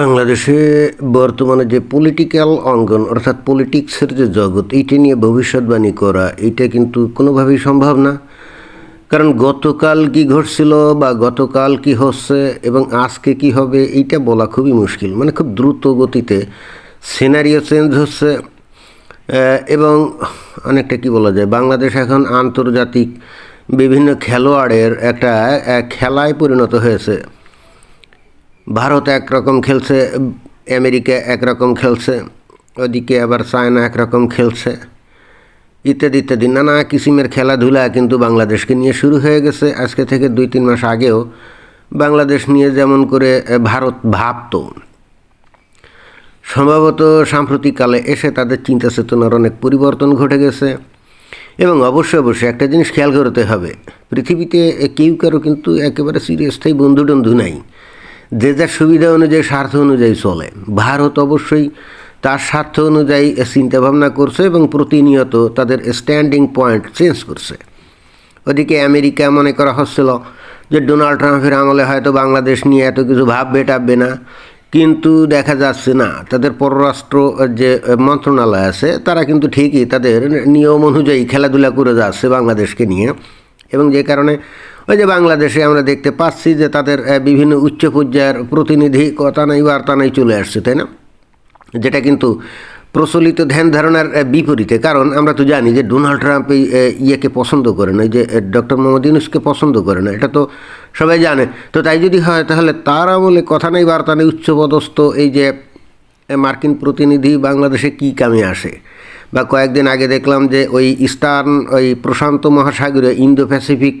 বাংলাদেশে বর্তমানে যে পলিটিক্যাল অঙ্গন, অর্থাৎ পলিটিক্সের যে জগৎ, এইটা নিয়ে ভবিষ্যৎবাণী করা এটা কিন্তু কোনোভাবেই সম্ভব না। কারণ গতকাল কি ঘটছিল বা গতকাল কি হচ্ছে এবং আজকে কি হবে, এইটা বলা খুবই মুশকিল। মানে খুব দ্রুত গতিতে সিনারিও চেঞ্জ হচ্ছে। এবং অনেকটা কি বলা যায়, বাংলাদেশ এখন আন্তর্জাতিক বিভিন্ন খেলোয়াড়ের একটা খেলায় পরিণত হয়েছে। ভারত একরকম খেলছে, আমেরিকা একরকম খেলছে, ওদিকে আবার চায়না একরকম খেলছে। ইত্যাদি ইত্যাদি। নানা কিসিমের খেলাধুলা কিন্তু বাংলাদেশকে নিয়ে শুরু হয়ে গেছে। আজকে থেকে দুই, তিন মাস আগেও বাংলাদেশ নিয়ে যেমন করে ভারত ভাবতো। সম্ভবত সাম্প্রতিককালে এসে তাদের চিন্তা চেতনার অনেক পরিবর্তন ঘটে গেছে। এবং অবশ্যই অবশ্যই একটা জিনিস খেয়াল করতে হবে, পৃথিবীতে কেউ কারও কিন্তু একেবারে সিরিয়াসটাই বন্ধু টন্ধু নাই। যে যার সুবিধা অনুযায়ী স্বার্থ অনুযায়ী চলে। ভারত অবশ্যই তার স্বার্থ অনুযায়ী চিন্তাভাবনা করছে এবং প্রতিনিয়ত তাদের স্ট্যান্ডিং পয়েন্ট চেঞ্জ করছে। ওদিকে আমেরিকা মনে করা হচ্ছিল যে ডোনাল্ড ট্রাম্পের আমলে হয়তো বাংলাদেশ নিয়ে এত কিছু ভাববে টাববে না। কিন্তু দেখা যাচ্ছে না, তাদের পররাষ্ট্র যে মন্ত্রণালয় আছে, তারা কিন্তু ঠিকই তাদের নিয়ম অনুযায়ী খেলাধুলা করে যাচ্ছে বাংলাদেশকে নিয়ে। এবং যে কারণে ওই যে বাংলাদেশে আমরা দেখতে পাচ্ছি যে তাদের বিভিন্ন উচ্চ পর্যায়ের প্রতিনিধি কথা নাই, বার্তা নাই চলে আসছে, তাই না? যেটা কিন্তু প্রচলিত ধ্যান ধারণার বিপরীতে। কারণ আমরা তো জানি যে ডোনাল্ড ট্রাম্প এই ইয়েকে পছন্দ করে না যে ডক্টর মোহাম্মদ ইউনুসকে পছন্দ করে না এটা তো সবাই জানে। তো তাই যদি হয়, তাহলে তার আমলে কথা নেই, বার্তা নেই, উচ্চপদস্থ এই যে মার্কিন প্রতিনিধি বাংলাদেশে কী কামে আসে? বা কয়েকদিন আগে দেখলাম যে ওই ইস্টার্ন, ওই প্রশান্ত মহাসাগরে ইন্দো প্যাসিফিক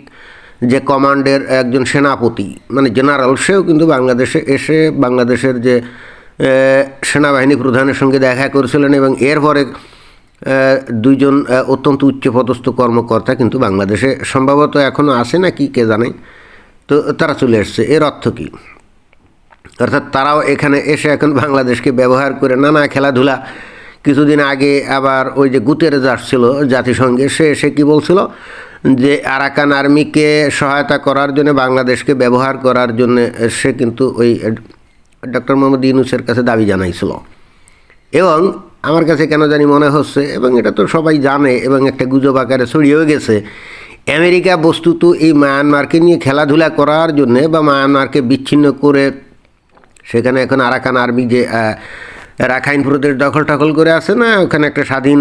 যে কমান্ডের একজন সেনাপতি মানে জেনারেল, সেও কিন্তু বাংলাদেশে এসে বাংলাদেশের যে সেনাবাহিনী প্রধানের সঙ্গে দেখা করেছিলেন এবং এরপরে দুইজন অত্যন্ত উচ্চপদস্থ কর্মকর্তা কিন্তু বাংলাদেশে সম্ভবত এখনও আসে না কি কে জানে? তো তারা চলে এসছে। এর অর্থ কী? অর্থাৎ তারাও এখানে এসে এখন বাংলাদেশকে ব্যবহার করে নানা খেলাধুলা, কিছুদিন আগে আবার ওই যে গুতেরেজ আসছিল জাতিসংঘে, সে এসে কী বলছিল? যে আরাকান আর্মিকে সহায়তা করার জন্য, বাংলাদেশকে ব্যবহার করার জন্য সে কিন্তু ওই ডক্টর মোহাম্মদ ইউনুসের কাছে দাবি জানাইছিল। এবং আমার কাছে কেন জানি মনে হচ্ছে, এবং এটা তো সবাই জানে, এবং একটা গুজব আকারে ছড়িয়েও গেছে, আমেরিকা বস্তুত এই মায়ানমারকে নিয়ে খেলাধুলা করার জন্যে বা মায়ানমারকে বিচ্ছিন্ন করে সেখানে এখন আরাকান আর্মি যে রাখাইন প্রদেশ দখল টখল করে আছে না, ওখানে একটা স্বাধীন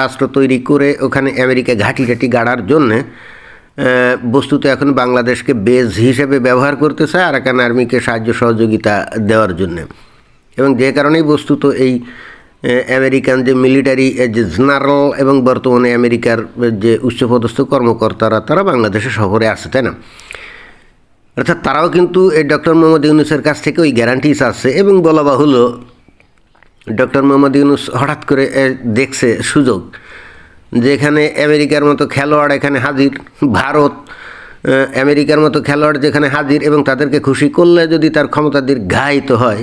রাষ্ট্র তৈরি করে ওখানে আমেরিকা ঘাঁটি ঘাঁটি গাড়ার জন্যে বস্তুত এখন বাংলাদেশকে বেজ হিসেবে ব্যবহার করতেছে আরাকান আর্মিকে সাহায্য সহযোগিতা দেওয়ার জন্যে। এবং যে কারণেই বস্তুত এই আমেরিকান যে মিলিটারি যে জেনারেল এবং বর্তমানে আমেরিকার যে উচ্চপদস্থ কর্মকর্তারা, তারা বাংলাদেশে সফরে আসে তাই না? অর্থাৎ তারাও কিন্তু এই ডক্টর মোহাম্মদ ইউনুসের কাছ থেকে ওই গ্যারান্টিস আছে এবং বলা বাহুল্য ডক্টর মোহাম্মদ ইউনুস হঠাৎ করে দেখছে সুযোগ যেখানে আমেরিকার মতো খেলোয়াড় এখানে হাজির, ভারত আমেরিকার মতো খেলোয়াড় যেখানে হাজির এবং তাদেরকে খুশি করলে যদি তার ক্ষমতা দীর্ঘায়িত হয়,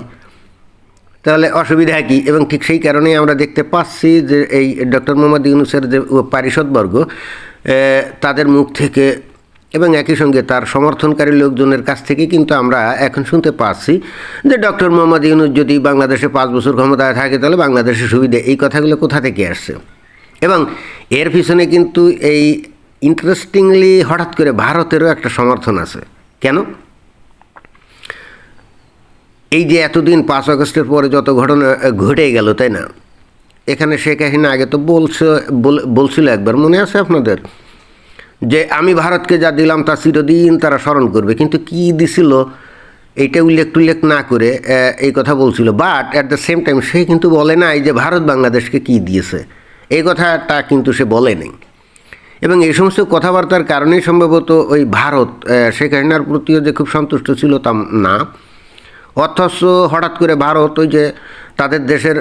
তাহলে অসুবিধা কী? এবং ঠিক সেই কারণেই আমরা দেখতে পাচ্ছি যে এই ডক্টর মোহাম্মদ ইউনুসের যে পারিষদবর্গ তাদের মুখ থেকে এবং একই সঙ্গে তার সমর্থনকারী লোকজনের কাছ থেকে কিন্তু আমরা এখন শুনতে পাচ্ছি যে ডক্টর মোহাম্মদ ইউনুস যদি বাংলাদেশে পাঁচ বছর ক্ষমতায় থাকে, তাহলে বাংলাদেশের সুবিধে এই কথাগুলো কোথা থেকে আসছে? এবং এর পিছনে কিন্তু এই ইন্টারেস্টিংলি হঠাৎ করে ভারতেরও একটা সমর্থন আছে। কেন? এই যে এতদিন পাঁচ আগস্টের পরে যত ঘটনা ঘটে গেল, তাই না? এখানে শেখ হাসিনা আগে তো বলছে, বল- বলছিল একবার, মনে আছে আপনাদের? যে আমি ভারতকে যা দিলাম তা চিরদিন তারা স্মরণ করবে। কিন্তু কি দিছিল, এইটা উল্লেখ টুল্লেখ না করে এই কথা বলছিল। But at the same time সে কিন্তু বলে নাই যে ভারত বাংলাদেশকে কি দিয়েছে। এই কথাটা কিন্তু সে বলে নেই। এবং এই সমস্ত কথাবার্তার কারণেই সম্ভবত ওই ভারত শেখ হাসিনার প্রতিও যে খুব সন্তুষ্ট ছিল তা না। অথচ হঠাৎ করে ভারত ওই যে তাদের দেশের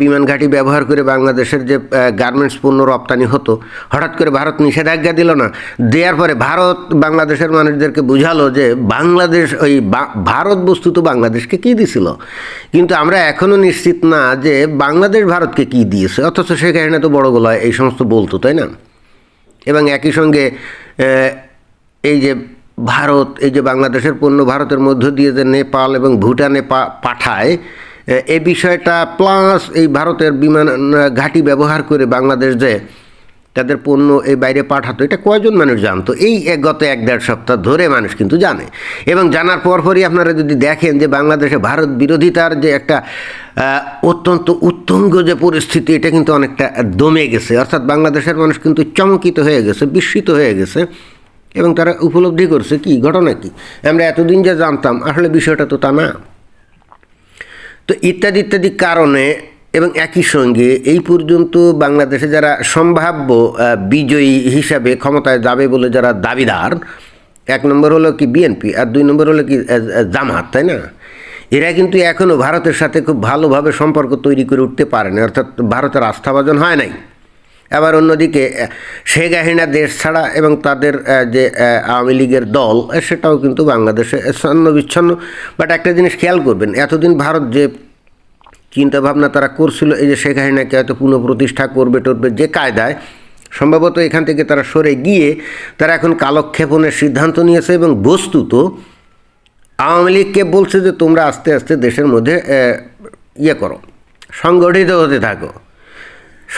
বিমান ঘাঁটি ব্যবহার করে বাংলাদেশের যে গার্মেন্টস পণ্য রপ্তানি হতো, হঠাৎ করে ভারত নিষেধাজ্ঞা দিল না। দেওয়ার পরে ভারত বাংলাদেশের মানুষদেরকে বুঝালো যে, বাংলাদেশ, ওই ভারত তো বাংলাদেশকে কী দিছিল? কিন্তু আমরা এখনও নিশ্চিত না যে, বাংলাদেশ ভারতকে কী দিয়েছে, অথচ হাসিনা তো বড় গলায় এই সমস্ত বলতো, তাই না? এবং একই সঙ্গে এই যে ভারত, এই যে বাংলাদেশের পণ্য ভারতের মধ্য দিয়ে যে নেপাল এবং ভুটানে পাঠায় এই বিষয়টা প্লাস এই ভারতের বিমান ঘাঁটি ব্যবহার করে বাংলাদেশ যে তাদের পণ্য এই বাইরে পাঠাতো, এটা কয়জন মানুষ জানতো? এই গত এক দেড় সপ্তাহ ধরে মানুষ কিন্তু জানে। এবং জানার পরপরই আপনারা যদি দেখেন যে বাংলাদেশে ভারত বিরোধিতার যে একটা অত্যন্ত উত্তঙ্গ যে পরিস্থিতি, এটা কিন্তু অনেকটা দমে গেছে। অর্থাৎ বাংলাদেশের মানুষ কিন্তু চমকিত হয়ে গেছে, বিস্মিত হয়ে গেছে এবং তারা উপলব্ধি করছে কি, ঘটনা কি? আমরা এতদিন যে জানতাম, আসলে বিষয়টা তো তা না। তো ইত্যাদি ইত্যাদি কারণে এবং একই সঙ্গে এই পর্যন্ত বাংলাদেশে যারা সম্ভাব্য বিজয়ী হিসাবে ক্ষমতায় যাবে বলে যারা দাবিদার, এক নম্বর হলো কি বিএনপি আর দুই নম্বর হলো কি জামাত, তাই না? এরা কিন্তু এখনও ভারতের সাথে খুব ভালোভাবে সম্পর্ক তৈরি করে উঠতে পারেনি, অর্থাৎ ভারতের আস্থাভাজন হয় নাই। আবার অন্যদিকে শেখ হাসিনা দেশ ছাড়া এবং তাদের যে আওয়ামী লীগের দল সেটাও কিন্তু বাংলাদেশে ছন্ন বিচ্ছন্ন। বাট একটা জিনিস খেয়াল করবেন, এতদিন ভারত যে চিন্তা ভাবনা তারা করছিল, এই যে শেখ হাসিনাকে হয়তো পুনঃপ্রতিষ্ঠা করবে টরবে যে কায়দায়, সম্ভবত এখান থেকে তারা সরে গিয়ে তারা এখন কালক্ষেপণের সিদ্ধান্ত নিয়েছে এবং বস্তুত আওয়ামী লীগকে বলছে যে তোমরা আস্তে আস্তে দেশের মধ্যে ইয়ে করো, সংগঠিত হতে থাকো।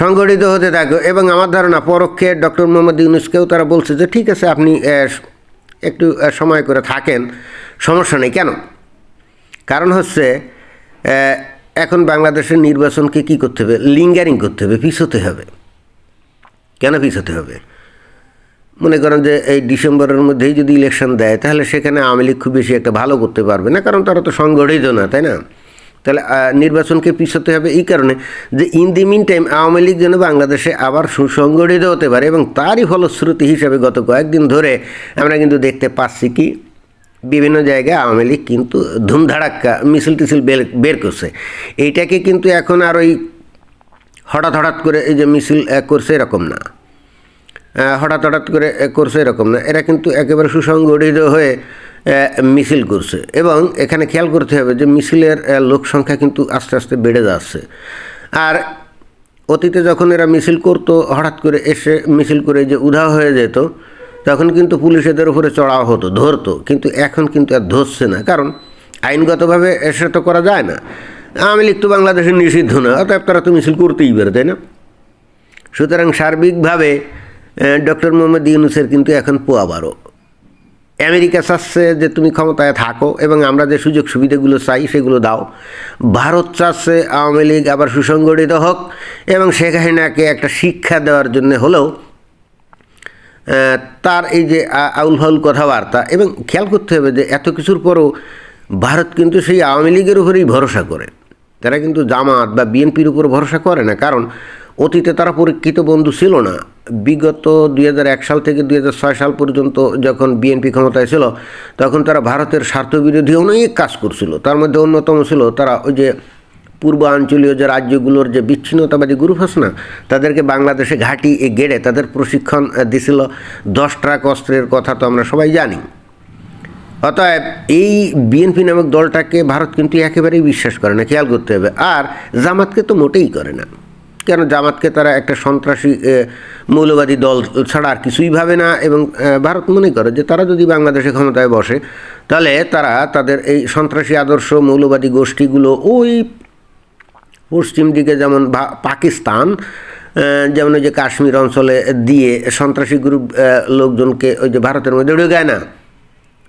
সংগঠিত হতে থাকো। এবং আমার ধারণা পরোক্ষে ডক্টর মোহাম্মদ ইউনুসকেও তারা বলছে যে, ঠিক আছে, আপনি একটু সময় করে থাকেন, সমস্যা নেই। কেন? কারণ হচ্ছে এখন বাংলাদেশের নির্বাচনকে কি করতে হবে? লিঙ্গারিং করতে হবে, পিছোতে হবে। কেন পিছোতে হবে? মনে করেন যে, এই ডিসেম্বরের মধ্যেই যদি ইলেকশন দেয়, তাহলে সেখানে আওয়ামী লীগ খুব বেশি একটা ভালো করতে পারবে না, কারণ তারা তো সংগঠিত না, তাই না? তাহলে নির্বাচনকে পিছোতে হবে এই কারণে যে in the meantime Awami League যেন বাংলাদেশে আবার সুসংগঠিত হতে পারে এবং তারই ফলশ্রুতি হিসাবে গত কয়েকদিন ধরে আমরা কিন্তু দেখতে পাচ্ছি কি, বিভিন্ন জায়গায় আওয়ামী লীগ কিন্তু ধুমধাড়াক্কা মিছিল টিছিল বের করছে। এইটাকে কিন্তু এখন আর ওই হঠাৎ হঠাৎ করে এই যে মিছিল করছে এরকম না। হঠাৎ হঠাৎ করে করছে এরকম না। এরা কিন্তু একেবারে সুসংগঠিত হয়ে মিছিল করছে। এবং এখানে খেয়াল করতে হবে যে মিছিলের লোক সংখ্যা কিন্তু আস্তে আস্তে বেড়ে যাচ্ছে। আর অতীতে যখন এরা মিছিল করতো, হঠাৎ করে এসে মিছিল করে যে উধাও হয়ে যেত, তখন কিন্তু পুলিশ এদের উপরে চড়াও হতো, ধরতো। কিন্তু এখন কিন্তু আর ধরছে না। কারণ আইনগতভাবে এসে তো করা যায় না। আওয়ামী লীগ তো বাংলাদেশে নিষিদ্ধ না, অতএব তারা তো মিছিল করতেই পারে, তাই না? সুতরাং সার্বিকভাবে ডক্টর মোহাম্মদ ইউনুসের কিন্তু এখন পোয়া বারো। আমেরিকা চাচ্ছে যে তুমি ক্ষমতায় থাকো এবং আমরা যে সুযোগ সুবিধাগুলো চাই সেগুলো দাও। ভারত চাচ্ছে আওয়ামী লীগ আবার সুসংগঠিত হোক এবং শেখ হাসিনাকে একটা শিক্ষা দেওয়ার জন্য হলেও তার এই যে আউল ফাউল কথাবার্তা এবং খেয়াল করতে হবে যে এত কিছুর পরও ভারত কিন্তু সেই আওয়ামী লীগের উপরেই ভরসা করে। তারা কিন্তু জামাত বা বিএনপির উপর ভরসা করে না। কারণ অতীতে তারা পরীক্ষিত বন্ধু ছিল না। বিগত দুই হাজার এক সাল থেকে দুই হাজার ছয় সাল পর্যন্ত যখন বিএনপি ক্ষমতায় ছিল, তখন তারা ভারতের স্বার্থবিরোধী অনেক কাজ করছিল। তার মধ্যে অন্যতম ছিল তারা ওই যে পূর্বাঞ্চলীয় যে রাজ্যগুলোর যে বিচ্ছিন্নতাবাদী গ্রুপ আছে না, তাদেরকে বাংলাদেশে ঘাঁটি গেড়ে তাদের প্রশিক্ষণ দিছিল। দশ ট্রাক অস্ত্রের কথা তো আমরা সবাই জানি। অতএব এই বিএনপি নামক দলটাকে ভারত কিন্তু একেবারেই বিশ্বাস করে না, খেয়াল করতে হবে। আর জামাতকে তো মোটেই করে না। কেন জামাতকে তারা একটা সন্ত্রাসী মৌলবাদী দল ছাড়া আর কিছুই ভাবে না? এবং ভারত মনে করে যে তারা যদি বাংলাদেশে ক্ষমতায় বসে, তাহলে তারা তাদের এই সন্ত্রাসী আদর্শ, মৌলবাদী গোষ্ঠীগুলো ওই পশ্চিম দিকে যেমন পাকিস্তান যেমন ওই যে কাশ্মীর অঞ্চলে দিয়ে সন্ত্রাসী গ্রুপ লোকজনকে ওই যে ভারতের মধ্যে ঢুকায় না।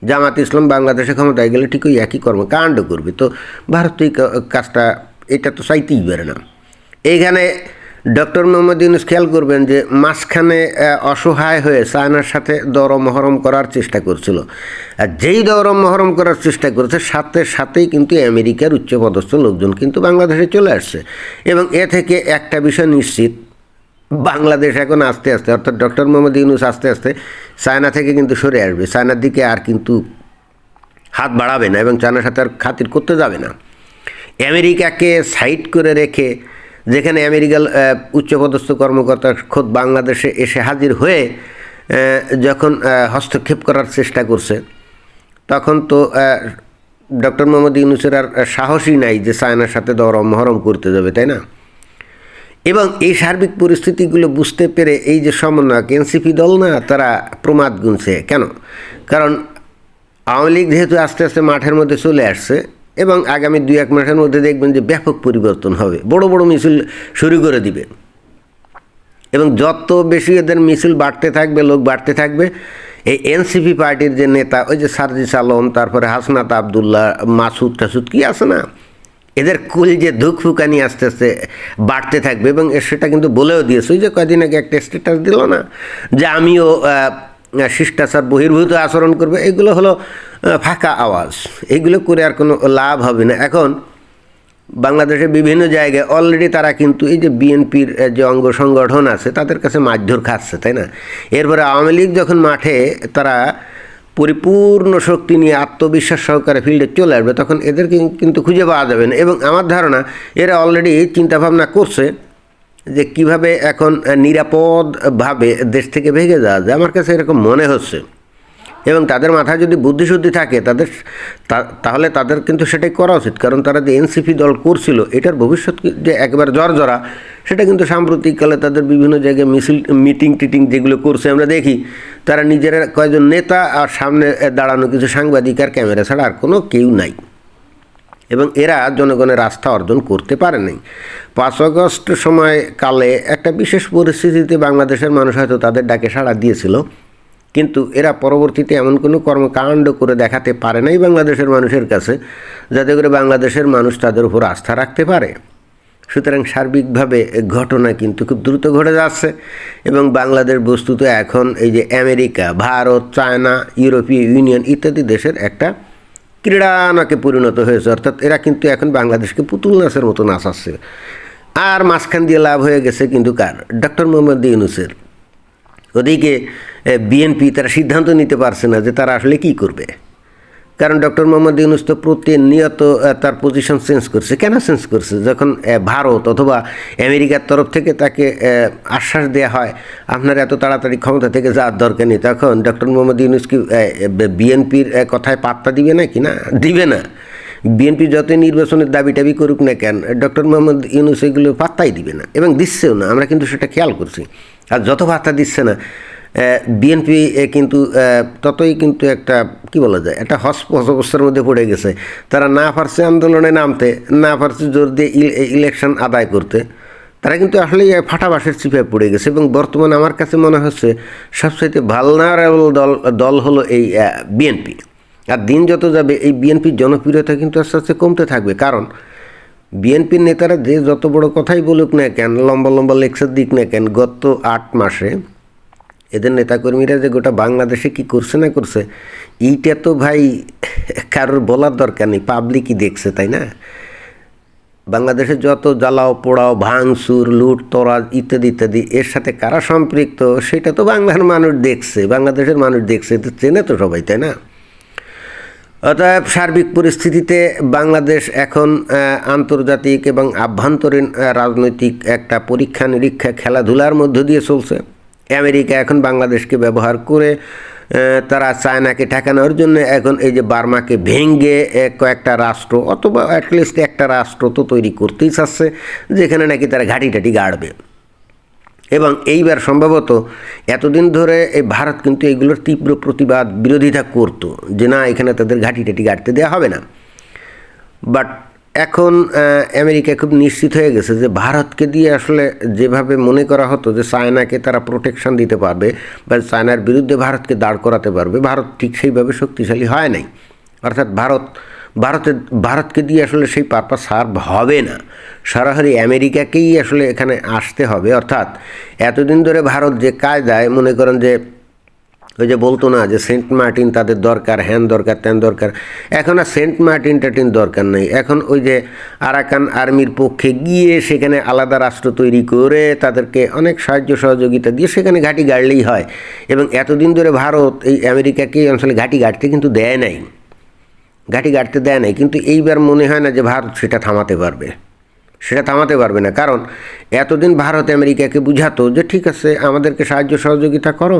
জামাত ইসলাম বাংলাদেশে ক্ষমতায় গেলে ঠিক ওই একই কর্মকাণ্ড করবে। তো ভারত এই কাজটা, এটা তো চাইতেই পারে না। এইখানে ডক্টর মোহাম্মদ ইউনুস খেয়াল করবেন যে মাঝখানে অসহায় হয়ে চায়নার সাথে দরম মহরম করার চেষ্টা করছিল। আর যেই দরম মহরম করার চেষ্টা করেছে, সাথে সাথেই কিন্তু আমেরিকার উচ্চপদস্থ লোকজন কিন্তু বাংলাদেশে চলে আসছে। এবং এ থেকে একটা বিষয় নিশ্চিত, বাংলাদেশ এখন আস্তে আস্তে, অর্থাৎ ডক্টর মোহাম্মদ ইউনুস আস্তে আস্তে চায়না থেকে কিন্তু সরে আসবে। চায়নার দিকে আর কিন্তু হাত বাড়াবে না এবং চায়নার সাথে আর খাতির করতে যাবে না। আমেরিকাকে সাইড করে রেখে যেখানে আমেরিকার উচ্চপদস্থ কর্মকর্তা খোদ বাংলাদেশে এসে হাজির হয়ে যখন হস্তক্ষেপ করার চেষ্টা করছে, তখন তো ডক্টর মোহাম্মদ ইউনুসের আর সাহসই নাই যে চায়নার সাথে দরম মহরম করতে যাবে, তাই না? এবং এই সার্বিক পরিস্থিতিগুলো বুঝতে পেরে এই যে সমন্বয়ক এনসিপি দল না, তারা প্রমাদ গুনছে। কেন? কারণ আওয়ামী লীগ যেহেতু আস্তে আস্তে মাঠের মধ্যে চলে আসছে এবং আগামী দুই, এক মাসের মধ্যে দেখবেন যে ব্যাপক পরিবর্তন হবে। বড় বড় মিছিল শুরু করে দিবে। এবং যত বেশি এদের মিছিল বাড়তে থাকবে, লোক বাড়তে থাকবে, এই এনসিপি পার্টির যে নেতা, ওই যে সারজিস আলম, তারপরে হাসনাত আবদুল্লাহ, মাসুদ টাসুদ, কি আছে না? এদের কুল যে ধুক ফুকানি আস্তে আস্তে বাড়তে থাকবে এবং সেটা কিন্তু বলেও দিয়েছে। ওই যে কয়দিন আগে একটা স্ট্যাটাস দিল না? যে আমিও শিষ্টাচার, বহির্ভূত আচরণ করবে, এগুলো হলো ফাঁকা আওয়াজ। এগুলো করে আর কোনো লাভ হবে না। এখন বাংলাদেশের বিভিন্ন জায়গায় অলরেডি তারা কিন্তু এই যে বিএনপির যে অঙ্গ সংগঠন আছে, তাদের কাছে মারধর খাচ্ছে, তাই না? এরপরে আওয়ামী লীগ যখন মাঠে তারা পরিপূর্ণ শক্তি নিয়ে আত্মবিশ্বাস সহকারে ফিল্ডে চলে আসবে, তখন এদেরকে কিন্তু খুঁজে পাওয়া যাবে না। এবং আমার ধারণা, এরা অলরেডি চিন্তাভাবনা করছে যে কীভাবে এখন নিরাপদভাবে দেশ থেকে ভেঙে যাওয়া যায়, আমার কাছে এরকম মনে হচ্ছে। এবং তাদের মাথায় যদি বুদ্ধিশুদ্ধি থাকে, তাদের তাহলে তাদের কিন্তু সেটাই করা উচিত। কারণ তারা যে এনসিপি দল করছিল, এটার ভবিষ্যৎ যে একেবারে জর্জরা সেটা কিন্তু সাম্প্রতিককালে তাদের বিভিন্ন জায়গায় মিছিল, মিটিং টিটিং যেগুলো করছে, আমরা দেখি। তারা নিজেরা কয়েকজন নেতা আর সামনে দাঁড়ানো কিছু সাংবাদিক আর ক্যামেরা ছাড়া আর কোনো কেউ নাই। এবং এরা জনগণের আস্থা অর্জন করতে পারেনি পাঁচ আগস্ট সময় কালে একটা বিশেষ পরিস্থিতিতে বাংলাদেশের মানুষ হয়তো তাদের ডাকে সাড়া দিয়েছিল, কিন্তু এরা পরবর্তীতে এমন কোনো কর্মকাণ্ড করে দেখাতে পারে নাই বাংলাদেশের মানুষের কাছে, যাতে করে বাংলাদেশের মানুষ তাদের উপর আস্থা রাখতে পারে। সুতরাং সার্বিকভাবে ঘটনা কিন্তু খুব দ্রুত ঘটে যাচ্ছে এবং বাংলাদেশ বস্তুত এখন এই যে America, Bharat, China, European Union ইত্যাদি দেশের একটা ক্রীড়ানকে পরিণত হয়েছে। অর্থাৎ এরা কিন্তু এখন বাংলাদেশকে পুতুল নাচের মতো নাচাচ্ছে। আর মাঝখান দিয়ে লাভ হয়ে গেছে কিন্তু কার? ডক্টর মোহাম্মদ ইউনুসের। ওদিকে বিএনপি তারা সিদ্ধান্ত নিতে পারছে না যে তারা আসলে কি করবে। কারণ ডক্টর মোহাম্মদ ইউনুস তো প্রতিনিয়ত তার পজিশন চেঞ্জ করছে। কেন চেঞ্জ করছে? যখন ভারত অথবা আমেরিকার তরফ থেকে তাকে আশ্বাস দেওয়া হয়, আপনার এত তাড়াতাড়ি ক্ষমতা থেকে যাওয়ার দরকার নেই, তখন ডক্টর মোহাম্মদ ইউনুস কি বিএনপির কথায় পাত্তা দিবে না কি না? দিবে না। বিএনপি যতই নির্বাচনের দাবি টাবি করুক না কেন, ডক্টর মোহাম্মদ ইউনুস এগুলো পাত্তাই দিবে না এবং দিচ্ছেও না। আমরা কিন্তু সেটা খেয়াল করছি। আর যত পাত্তা দিচ্ছে না বিএনপি কিন্তু ততই কিন্তু একটা, কি বলা যায়, একটা হসপস অবস্থার মধ্যে পড়ে গেছে। তারা না পারছে আন্দোলনে নামতে, না পারছে জোর দিয়ে ইল- ইলেকশন আদায় করতে। তারা কিন্তু আসলেই ফাটাবাসের চিপায় পড়ে গেছে এবং বর্তমানে আমার কাছে মনে হচ্ছে সবচাইতে ভালনারেবল দল দল হলো এই বিএনপি আর দিন যত যাবে, এই বিএনপির জনপ্রিয়তা কিন্তু আস্তে আস্তে কমতে থাকবে। কারণ বিএনপির নেতারা যে যত বড় কথাই বলুক না কেন, লম্বা লম্বা লেকচার দিক না কেন, গত আট মাসে এদের নেতাকর্মীরা যে গোটা বাংলাদেশে কি করছে না করছে, এইটা তো ভাই কারোর বলার দরকার নেই, পাবলিকই দেখছে, তাই না? বাংলাদেশে যত জ্বালাও পোড়াও, ভাঙচুর, লুট, তরাজ ইত্যাদি ইত্যাদি, এর সাথে কারা সম্পৃক্ত, সেটা তো বাংলার মানুষ দেখছে, বাংলাদেশের মানুষ দেখছে তো চেনে তো সবাই, তাই না? অতএব সার্বিক পরিস্থিতিতে বাংলাদেশ এখন আন্তর্জাতিক এবং আভ্যন্তরীণ রাজনৈতিক একটা পরীক্ষা নিরীক্ষা খেলাধুলার মধ্য দিয়ে চলছে। আমেরিকা এখন বাংলাদেশকে ব্যবহার করে তারা চায়নাকে ঠেকানোর জন্য এখন এই যে বার্মাকে ভেঙ্গে কয়েকটা রাষ্ট্র অথবা অ্যাটলিস্ট একটা রাষ্ট্র তো তৈরি করতেই চাচ্ছে, যেখানে নাকি তারা ঘাঁটি টাটি গাড়বে। এবং এইবার সম্ভবত এতদিন ধরে এই ভারত কিন্তু এগুলোর তীব্র প্রতিবাদ বিরোধিতা করতো, যে না, এখানে তাদের ঘাঁটি টাটি গাড়তে দেওয়া হবে না। বাট এখন আমেরিকা খুব নিশ্চিত হয়ে গেছে যে ভারতকে দিয়ে আসলে যেভাবে মনে করা হতো যে চায়নাকে তারা প্রোটেকশন দিতে পারবে বা চায়নার বিরুদ্ধে ভারতকে দাঁড় করাতে পারবে, ভারত ঠিক সেইভাবে শক্তিশালী হয় নাই। অর্থাৎ ভারত ভারতের ভারতকে দিয়ে আসলে সেই পারপাস সার্ভ হবে না। সরাসরি আমেরিকাকেই আসলে এখানে আসতে হবে। অর্থাৎ এতদিন ধরে ভারত যে কায়দায় মনে করেন যে ওই যে বলতো না যে সেন্ট মার্টিন তাদের দরকার, হ্যান দরকার, ত্যান দরকার। এখন আর সেন্ট মার্টিন টাটিন দরকার নেই। এখন ওই যে আরাকান আর্মির পক্ষে গিয়ে সেখানে আলাদা রাষ্ট্র তৈরি করে তাদেরকে অনেক সাহায্য সহযোগিতা দিয়ে সেখানে ঘাঁটি গাড়লেই হয়। এবং এতদিন ধরে ভারত এই আমেরিকাকে এই অঞ্চলে ঘাঁটি গাড়তে কিন্তু দেয় নাই। ঘাঁটি গাড়তে দেয় নাই। কিন্তু এইবার মনে হয় না যে ভারত সেটা থামাতে পারবে। সেটা থামাতে পারবে না। কারণ এতদিন ভারত আমেরিকাকে বুঝাতো যে, ঠিক আছে, আমাদেরকে সাহায্য সহযোগিতা করো,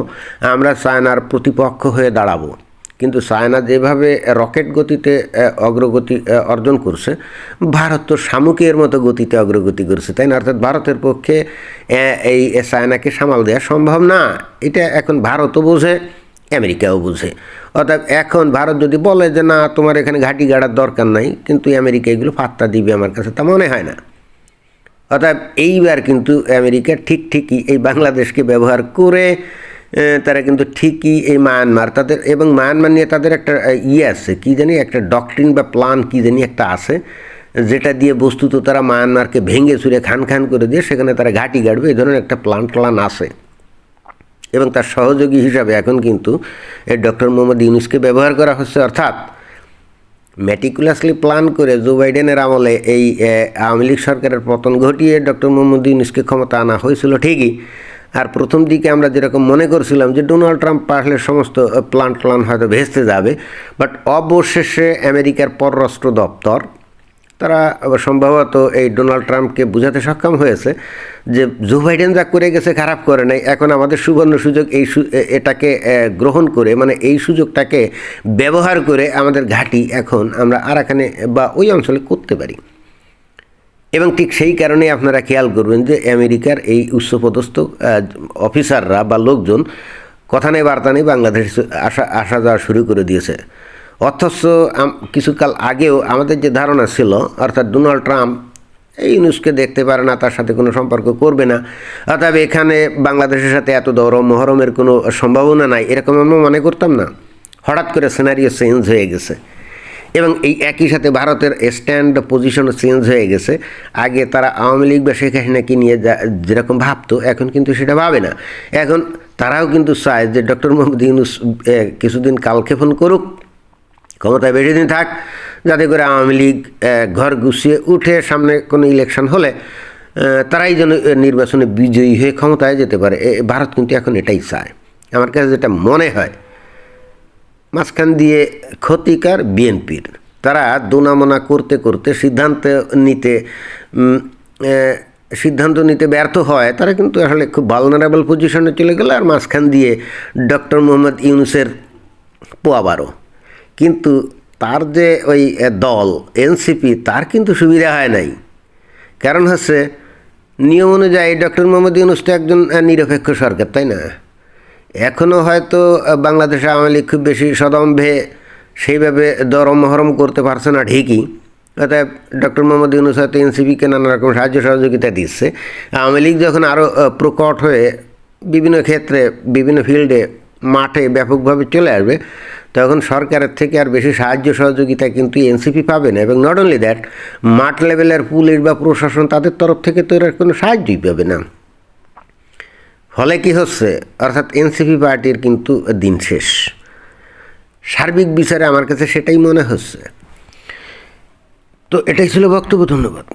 আমরা চায়নার প্রতিপক্ষ হয়ে দাঁড়াবো। কিন্তু চায়না যেভাবে রকেট গতিতে অগ্রগতি অর্জন করছে, ভারত তো শামুকের মতো গতিতে অগ্রগতি করছে, তাই না? অর্থাৎ ভারতের পক্ষে এই চায়নাকে সামাল দেওয়া সম্ভব না। এটা এখন ভারতও বোঝে আমেরিকাও বুঝে অর্থাৎ এখন ভারত যদি বলে যে, না, তোমার এখানে ঘাঁটি গাড়ার দরকার নাই, কিন্তু আমেরিকা এগুলো ফাত্তা দিবে আমার কাছে তা মনে হয় না। অর্থাৎ এইবার কিন্তু আমেরিকা ঠিক ঠিকই এই বাংলাদেশকে ব্যবহার করে তারা কিন্তু ঠিকই এই মায়ানমার, তাদের এবং মায়ানমার নিয়ে তাদের একটা ইয়ে আছে, কী জানি, একটা ডকট্রিন বা প্ল্যান কী জানি একটা আছে, যেটা দিয়ে বস্তুত তারা মায়ানমারকে ভেঙে চুরে খান খান করে দিয়ে সেখানে তারা ঘাঁটি গাড়বে, এই ধরনের একটা প্ল্যান ট্লান আছে। এবং তার সহযোগী হিসাবে এখন কিন্তু ডক্টর মোহাম্মদ ইউনুসকে ব্যবহার করা হচ্ছে। অর্থাৎ ম্যাটিকুলাসলি প্ল্যান করে জো বাইডেনের আমলে এই আওয়ামী লীগ সরকারের পতন ঘটিয়ে ডক্টর মোহাম্মদ ইউনুসকে ক্ষমতা আনা হয়েছিল ঠিকই। আর প্রথম দিকে আমরা যেরকম মনে করছিলাম যে ডোনাল্ড ট্রাম্প পারলে সমস্ত প্ল্যান ট্লান হয়তো ভেস্তে যাবে, বাট অবশেষে আমেরিকার পররাষ্ট্র দপ্তর তারা সম্ভবত এই ডোনাল্ড ট্রাম্পকে বোঝাতে সক্ষম হয়েছে যে জো বাইডেন যা করে গেছে খারাপ করে নাই। এখন আমাদের সুবর্ণ সুযোগ এই এটাকে গ্রহণ করে মানে এই সুযোগটাকে ব্যবহার করে আমাদের ঘাঁটি এখন আমরা আরাকানে বা ওই অঞ্চলে করতে পারি। এবং ঠিক সেই কারণে আপনারা খেয়াল করবেন যে আমেরিকার এই উচ্চপদস্থ অফিসাররা বা লোকজন কথা নেই, বার্তা নেই, বাংলাদেশ আসা আসা যাওয়া শুরু করে দিয়েছে। অথচ কিছুকাল আগেও আমাদের যে ধারণা ছিল, অর্থাৎ ডোনাল্ড ট্রাম্প এই নিউজকে দেখতে পারে না, তার সাথে কোনো সম্পর্ক করবে না। অর্থাৎ এখানে বাংলাদেশের সাথে এত দরম মহরমের কোনো সম্ভাবনা নাই, এরকম আমরা মনে করতাম না। হঠাৎ করে সিনারিও চেঞ্জ হয়ে গেছে। এবং এই একই সাথে ভারতের স্ট্যান্ড পজিশনও চেঞ্জ হয়ে গেছে। আগে তারা আওয়ামী লীগ বা শেখ হাসিনাকে নিয়ে যা যেরকম ভাবতো, এখন কিন্তু সেটা ভাবে না। এখন তারাও কিন্তু চায় যে ডক্টর মোহাম্মদ ইউনুস কিছুদিন কালক্ষেপণ করুক ক্ষমতায় বেশি দিন থাক, যাতে করে আওয়ামী লীগ ঘর গুছিয়ে উঠে সামনে কোনো ইলেকশন হলে তারাই যেন নির্বাচনে বিজয়ী হয়ে ক্ষমতায় যেতে পারে। ভারত কিন্তু এখন এটাই চায়। আমার কাছে যেটা মনে হয়, মাঝখান দিয়ে ক্ষতিকার বিএনপির, তারা দোনামোনা করতে করতে সিদ্ধান্ত নিতে সিদ্ধান্ত নিতে ব্যর্থ হয়। তারা কিন্তু আসলে খুব ভালনারেবল পজিশনে চলে গেল, আর মাঝখান দিয়ে ডক্টর মোহাম্মদ ইউনুসের পোয়াবারও কিন্তু তার যে ওই দল এনসিপি তার কিন্তু সুবিধা হয় নাই। কারণ হচ্ছে, নিয়ম অনুযায়ী ডক্টর মোহাম্মদ ইউনুস তো একজন নিরপেক্ষ সরকার, তাই না? এখনও হয়তো বাংলাদেশে আওয়ামী লীগ খুব বেশি সদম্ভে সেইভাবে দরম মহরম করতে পারছে না ঠিকই। অতএব ডক্টর মোহাম্মদ ইউনুস হয়তো এনসিপিকে নানা রকম সাহায্য সহযোগিতা দিচ্ছে। আওয়ামী লীগ যখন আরও প্রকট হয়ে বিভিন্ন ক্ষেত্রে, বিভিন্ন ফিল্ডে মাঠে ব্যাপকভাবে চলে আসবে তখন সরকারের থেকে আর বেশি সাহায্য সহযোগিতা কিন্তু এনসিপি পাবে না এবং নট অনলি দ্যাট মাঠ লেভেলের পুলিশ বা প্রশাসন তাদের তরফ থেকে তো এর কোনো সাহায্যই পাবে না। ফলে কি হচ্ছে? অর্থাৎ এনসিপি পার্টির কিন্তু দিন শেষ। সার্বিক বিচারে আমার কাছে সেটাই মনে হচ্ছে। তো এটাই ছিল বক্তব্য, ধন্যবাদ।